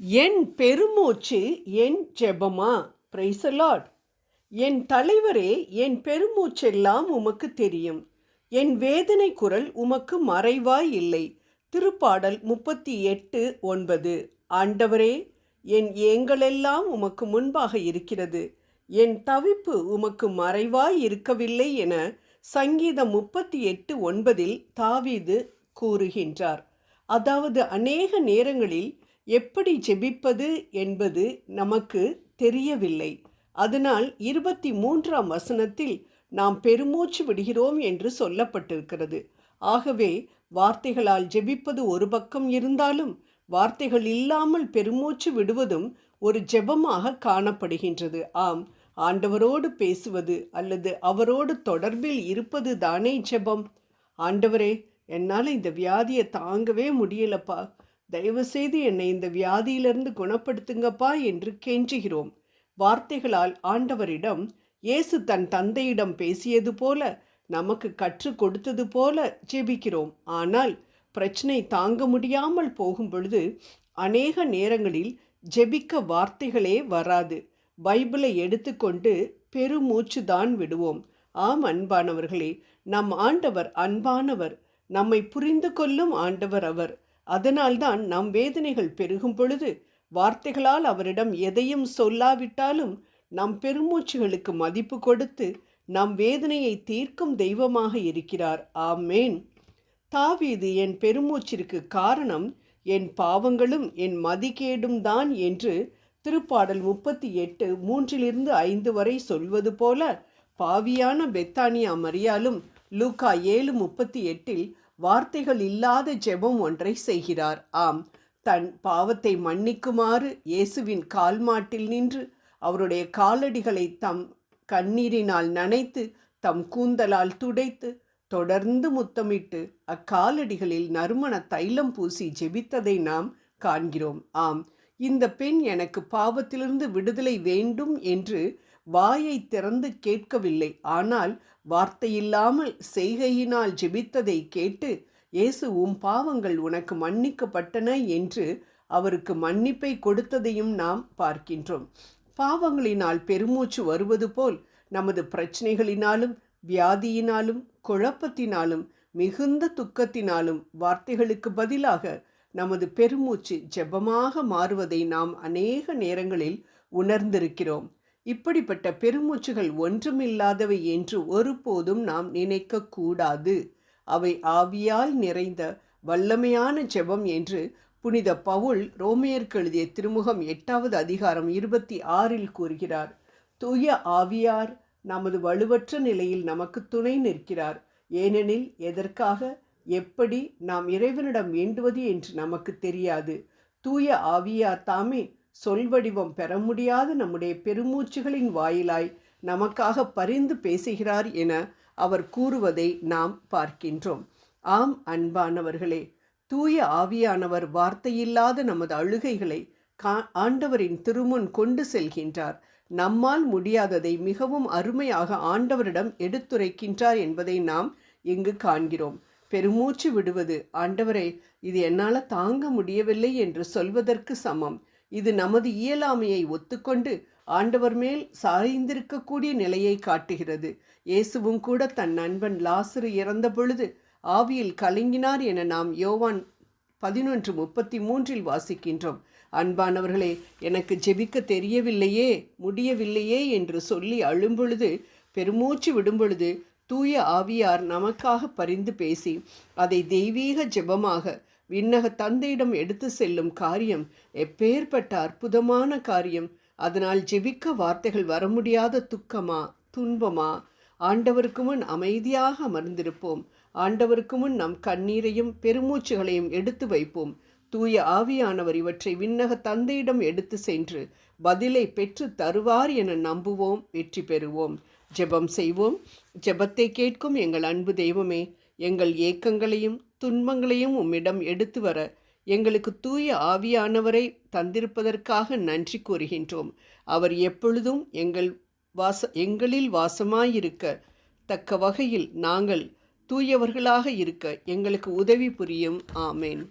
என் பெருமூச்சு என் ஜெபமா பிரைசலாட் என் தலைவரே என் பெருமூச்செல்லாம் உமக்கு தெரியும். என் வேதனை குரல் உமக்கு மறைவாய் இல்லை. திருப்பாடல் முப்பத்தி எட்டு ஒன்பது. ஆண்டவரே என் ஏங்களெல்லாம் உமக்கு முன்பாக இருக்கிறது. என் தவிப்பு உமக்கு மறைவாய் இருக்கவில்லை என சங்கீதம் முப்பத்தி எட்டு ஒன்பதில் தாவீது கூறுகின்றார். அதாவது அநேக நேரங்களில் எப்படி ஜெபிப்பது என்பது நமக்கு தெரியவில்லை. அதனால் இருபத்தி மூன்றாம் வசனத்தில் நாம் பெருமூச்சு விடுகிறோம் என்று சொல்லப்பட்டிருக்கிறது. ஆகவே வார்த்தைகளால் ஜெபிப்பது ஒரு பக்கம் இருந்தாலும் வார்த்தைகள் இல்லாமல் பெருமூச்சு விடுவதும் ஒரு ஜெபமாக காணப்படுகின்றது. ஆம் ஆண்டவரோடு பேசுவது அல்லது அவரோடு தொடர்பில் இருப்பது தானே ஜெபம். ஆண்டவரே என்னால் இந்த வியாதியை தாங்கவே முடியலப்பா. தயவுசெய்து என்னை இந்த வியாதியிலிருந்து குணப்படுத்துங்கப்பா என்று கெஞ்சுகிறோம். வார்த்தைகளால் ஆண்டவரிடம் இயேசு தன் தந்தையிடம் பேசியது போல நமக்கு கற்றுக் கொடுத்தது போல ஜெபிக்கிறோம். ஆனால் பிரச்சனை தாங்க முடியாமல் போகும் பொழுது அநேக நேரங்களில் ஜெபிக்க வார்த்தைகளே வராது. பைபிளை எடுத்துக்கொண்டு பெருமூச்சு தான் விடுவோம். ஆம் அன்பானவர்களே நம் ஆண்டவர் அன்பானவர். நம்மை புரிந்து கொள்ளும் ஆண்டவர் அவர். அதனால்தான் நம் வேதனைகள் பெருகும் பொழுது வார்த்தைகளால் அவரிடம் எதையும் சொல்லாவிட்டாலும் நம் பெருமூச்சுகளுக்கு மதிப்பு கொடுத்து நம் வேதனையை தீர்க்கும் தெய்வமாக இருக்கிறார். ஆமேன். தாவீது என் பெருமூச்சிற்கு காரணம் என் பாவங்களும் என் மதிகேடும் தான் என்று திருப்பாடல் முப்பத்தி எட்டு மூன்றிலிருந்து ஐந்து வரை சொல்வது போல பாவியான பெத்தானியா மரியாலும் லூக்கா ஏழு முப்பத்தி எட்டில் வார்த்தைகள் இல்லாத ஜெபம் ஒன்றை செய்கிறார். ஆம் தன் பாவத்தை மன்னிக்குமாறு இயேசுவின் கால்மாட்டில் நின்று அவருடைய காலடிகளை தம் கண்ணீரினால் நனைத்து தம் கூந்தலால் துடைத்து தொடர்ந்து முத்தமிட்டு அக்காலடிகளில் நறுமண தைலம் பூசி ஜெபித்ததை நாம் காண்கிறோம். ஆம் இந்த பெண் எனக்கு பாவத்திலிருந்து விடுதலை வேண்டும் என்று வாயை திறந்து கேட்கவில்லை. ஆனால் வார்த்தையில்லாமல் செய்கையினால் ஜெபித்ததை கேட்டு இயேசு உம் பாவங்கள் உனக்கு மன்னிக்கப்பட்டன என்று அவருக்கு மன்னிப்பை கொடுத்ததையும் நாம் பார்க்கின்றோம். பாவங்களினால் பெருமூச்சு வருவது போல் நமது பிரச்சனைகளினாலும் வியாதியினாலும் குழப்பத்தினாலும் மிகுந்த துக்கத்தினாலும் வார்த்தைகளுக்கு பதிலாக நமது பெருமூச்சு ஜெபமாக மாறுவதை நாம் அநேக நேரங்களில் உணர்ந்திருக்கிறோம். இப்படிப்பட்ட பெருமூச்சுகள் ஒன்றுமில்லாதவை என்று ஒருபோதும் நாம் நினைக்கக்கூடாது. அவை ஆவியால் நிறைந்த வல்லமையான ஜெபம் என்று புனித பவுல் ரோமையருக்கு எழுதிய திருமுகம் எட்டாவது அதிகாரம் இருபத்தி ஆறில் கூறுகிறார். தூய ஆவியார் நமது வலுவற்ற நிலையில் நமக்கு துணை நிற்கிறார். ஏனெனில் எதற்காக எப்படி நாம் இறைவனிடம் வேண்டுவது என்று நமக்கு தெரியாது. தூய ஆவியார் தாமே சொல்வடிவம் பெற முடியாத. நம்முடைய பெருமூச்சுகளின் வாயிலாய் நமக்காக பரிந்து பேசுகிறார் என அவர் கூறுவதை நாம் பார்க்கின்றோம். ஆம் அன்பானவர்களே தூய ஆவியானவர் வார்த்தையில்லாத நமது அழுகைகளை கா ஆண்டவரின் திருமுன் கொண்டு செல்கின்றார். நம்மால் முடியாததை மிகவும் அருமையாக ஆண்டவரிடம் எடுத்துரைக்கின்றார் என்பதை நாம் இங்கு காண்கிறோம். பெருமூச்சு விடுவது ஆண்டவரை இது என்னால் தாங்க முடியவில்லை என்று சொல்வதற்கு சமம். இது நமது இயலாமையை ஒத்துக்கொண்டு ஆண்டவர் மேல் சாய்ந்திருக்கக்கூடிய நிலையை காட்டுகிறது. இயேசுவும் கூட தன் நண்பன் லாசரு இறந்த பொழுது ஆவியில் கலங்கினார் என நாம் யோவான் பதினொன்று முப்பத்தி மூன்றில் வாசிக்கின்றோம். அன்பானவர்களே எனக்கு ஜெபிக்க தெரியவில்லையே முடியவில்லையே என்று சொல்லி அழும்பொழுது பெருமூச்சு விடும்பொழுது தூய ஆவியார் நமக்காக பரிந்து பேசி அதை தெய்வீக ஜெபமாக விண்ணக தந்தையிடம் எடுத்து செல்லும் காரியம் எப்பேற்பட்ட அற்புதமான காரியம். அதனால் ஜெபிக்க வார்த்தைகள் வர முடியாத துக்கமா துன்பமா? ஆண்டவருக்கு முன் அமைதியாக அமர்ந்திருப்போம். ஆண்டவருக்கு முன் நம் கண்ணீரையும் பெருமூச்சுகளையும் எடுத்து வைப்போம். தூய ஆவியானவர் இவற்றை விண்ணக தந்தையிடம் எடுத்து சென்று பதிலை பெற்று தருவார் என நம்புவோம் வெற்றி பெறுவோம். ஜெபம் செய்வோம். ஜெபத்தை கேட்கும் எங்கள் அன்பு தெய்வமே எங்கள் ஏக்கங்களையும் துன்பங்களையும் உம்மிடம் எடுத்து வர எங்களுக்கு தூய ஆவியானவரை தந்திருப்பதற்காக நன்றி கூறுகின்றோம். அவர் எப்பொழுதும் எங்கள் வாச எங்களில் வாசமாயிருக்க தக்க வகையில் நாங்கள் தூயவர்களாக இருக்க எங்களுக்கு உதவி புரியும். ஆமேன்.